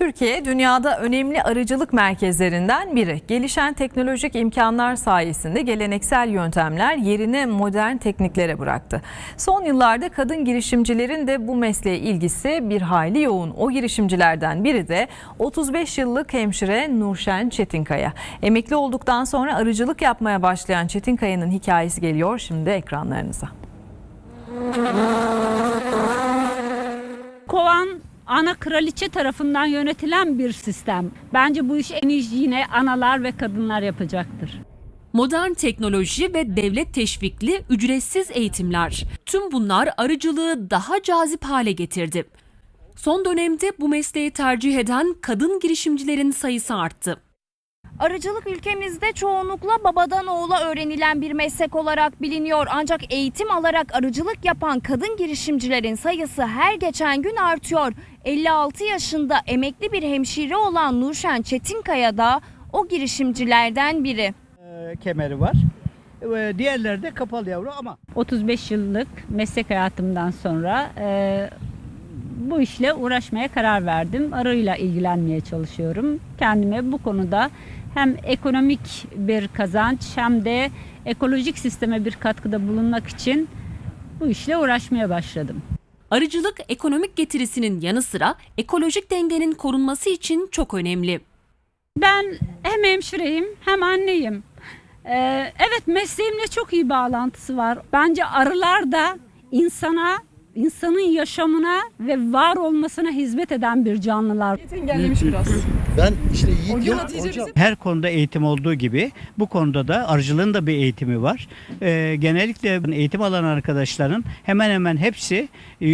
Türkiye dünyada önemli arıcılık merkezlerinden biri. Gelişen teknolojik imkanlar sayesinde geleneksel yöntemler yerine modern tekniklere bıraktı. Son yıllarda kadın girişimcilerin de bu mesleğe ilgisi bir hayli yoğun. O girişimcilerden biri de 35 yıllık hemşire Nurşen Çetinkaya. Emekli olduktan sonra arıcılık yapmaya başlayan Çetinkaya'nın hikayesi geliyor şimdi ekranlarınıza. Ana kraliçe tarafından yönetilen bir sistem. Bence bu iş en iyi yine analar ve kadınlar yapacaktır. Modern teknoloji ve devlet teşvikli ücretsiz eğitimler. Tüm bunlar arıcılığı daha cazip hale getirdi. Son dönemde bu mesleği tercih eden kadın girişimcilerin sayısı arttı. Arıcılık ülkemizde çoğunlukla babadan oğula öğrenilen bir meslek olarak biliniyor. Ancak eğitim alarak arıcılık yapan kadın girişimcilerin sayısı her geçen gün artıyor. 56 yaşında emekli bir hemşire olan Nurşen Çetinkaya da o girişimcilerden biri. e, kemeri var. E, Diğerleri de kapalı yavru ama 35 yıllık meslek hayatımdan sonra e, bu işle uğraşmaya karar verdim. Arıyla ilgilenmeye çalışıyorum. Kendime bu konuda hem ekonomik bir kazanç hem de ekolojik sisteme bir katkıda bulunmak için bu işle uğraşmaya başladım. Arıcılık ekonomik getirisinin yanı sıra ekolojik dengenin korunması için çok önemli. Ben hem hemşireyim hem anneyim. Ee, evet mesleğimle çok iyi bağlantısı var. Bence arılar da insana, insanın yaşamına ve var olmasına hizmet eden bir canlılar. Ben işte Yiğit yok hocam. her konuda eğitim olduğu gibi bu konuda da arıcılığın da bir eğitimi var. E, genellikle eğitim alan arkadaşların hemen hemen hepsi e,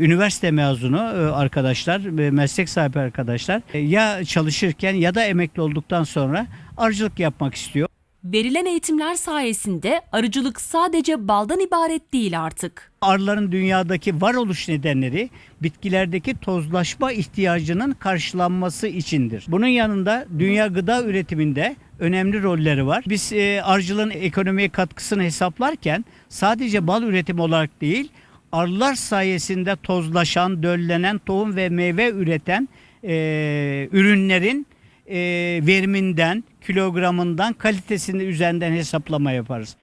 üniversite mezunu e, arkadaşlar, e, meslek sahibi arkadaşlar E, ya çalışırken ya da emekli olduktan sonra arıcılık yapmak istiyor. Verilen eğitimler sayesinde arıcılık sadece baldan ibaret değil artık. Arıların dünyadaki varoluş nedenleri bitkilerdeki tozlaşma ihtiyacının karşılanması içindir. Bunun yanında dünya gıda üretiminde önemli rolleri var. Biz e, arıcılığın ekonomiye katkısını hesaplarken sadece bal üretimi olarak değil, arılar sayesinde tozlaşan, döllenen tohum ve meyve üreten e, ürünlerin e, veriminden, kilogramından, kalitesini üzerinden hesaplama yaparız.